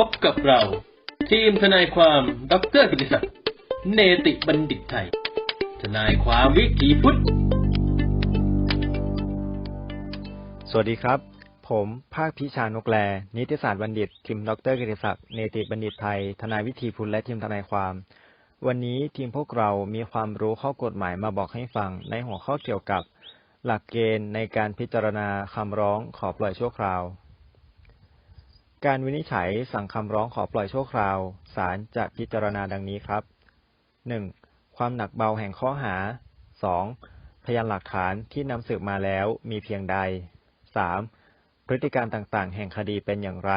พบกับเรา ทีมทนายความดรกิติศักดิ์เนติบัณฑิตไทย ทนายความวิถีพุทธ สวัสดีครับ ผมภาคพิชานกแล นิติศาสตร์บัณฑิต ทีมดรกิติศักดิ์เนติบัณฑิตไทย ทนายวิธีพุทธและทีมทนายความ วันนี้ทีมพวกเรามีความรู้ข้อกฎหมายมาบอกให้ฟังในหัวข้อเกี่ยวกับ หลักเกณฑ์ในการพิจารณาคำร้องขอปล่อยชั่วคราว การวินิจฉัยสั่งคำร้องขอปล่อยชั่วคราว ศาลจะพิจารณาดังนี้ครับ 1. ความหนักเบาแห่งข้อหา 2. พยานหลักฐานที่นำสืบมาแล้วมีเพียงใด 3. พฤติการต่างๆ แห่งคดีเป็นอย่างไร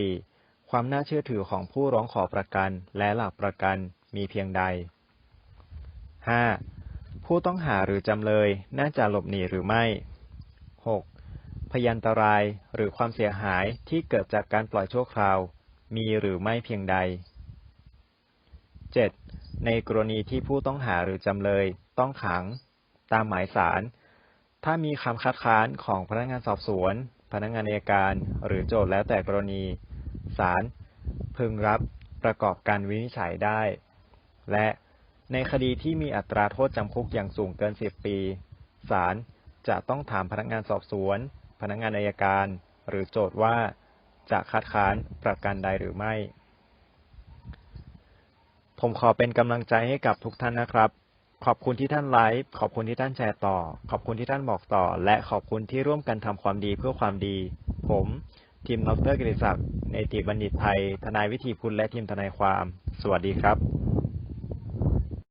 4. ความน่าเชื่อถือของผู้ร้องขอประกันและหลักประกันมีเพียงใด 5. ผู้ต้องหาหรือจำเลยน่าจะหลบหนีหรือไม่ 6. พยันตรายหรือความเสียหายที่เกิดจากการปล่อยชั่วคราว มีหรือไม่เพียงใด 7. ในกรณีที่ผู้ต้องหาหรือจำเลย ต้องขัง ตามหมายสาร ถ้ามีคำคัดค้านของพนักงานสอบสวน พนักงานอัยการ หรือโจทย์แล้วแต่กรณีศาลพึงรับประกอบการวินิจฉัยได้ และในคดีที่มีอัตราโทษจำคุกอย่างสูงเกิน 10 ปีศาลจะต้องถามพนักงานสอบสวน พนักงานอัยการ หรือโจทว่าจะคัดค้านประกันใดหรือไม่ ผมขอเป็นกำลังใจให้กับทุกท่านนะครับ ขอบคุณที่ท่านไลฟ์ ขอบคุณที่ท่านแชร์ต่อ ขอบคุณที่ท่านบอกต่อ และขอบคุณที่ร่วมกันทำความดีเพื่อความดี ผมทีมดรกิติศักดิ์ในติบัณฑิตไทย ทนายวิธีพุทธและทีมทนายความ สวัสดีครับ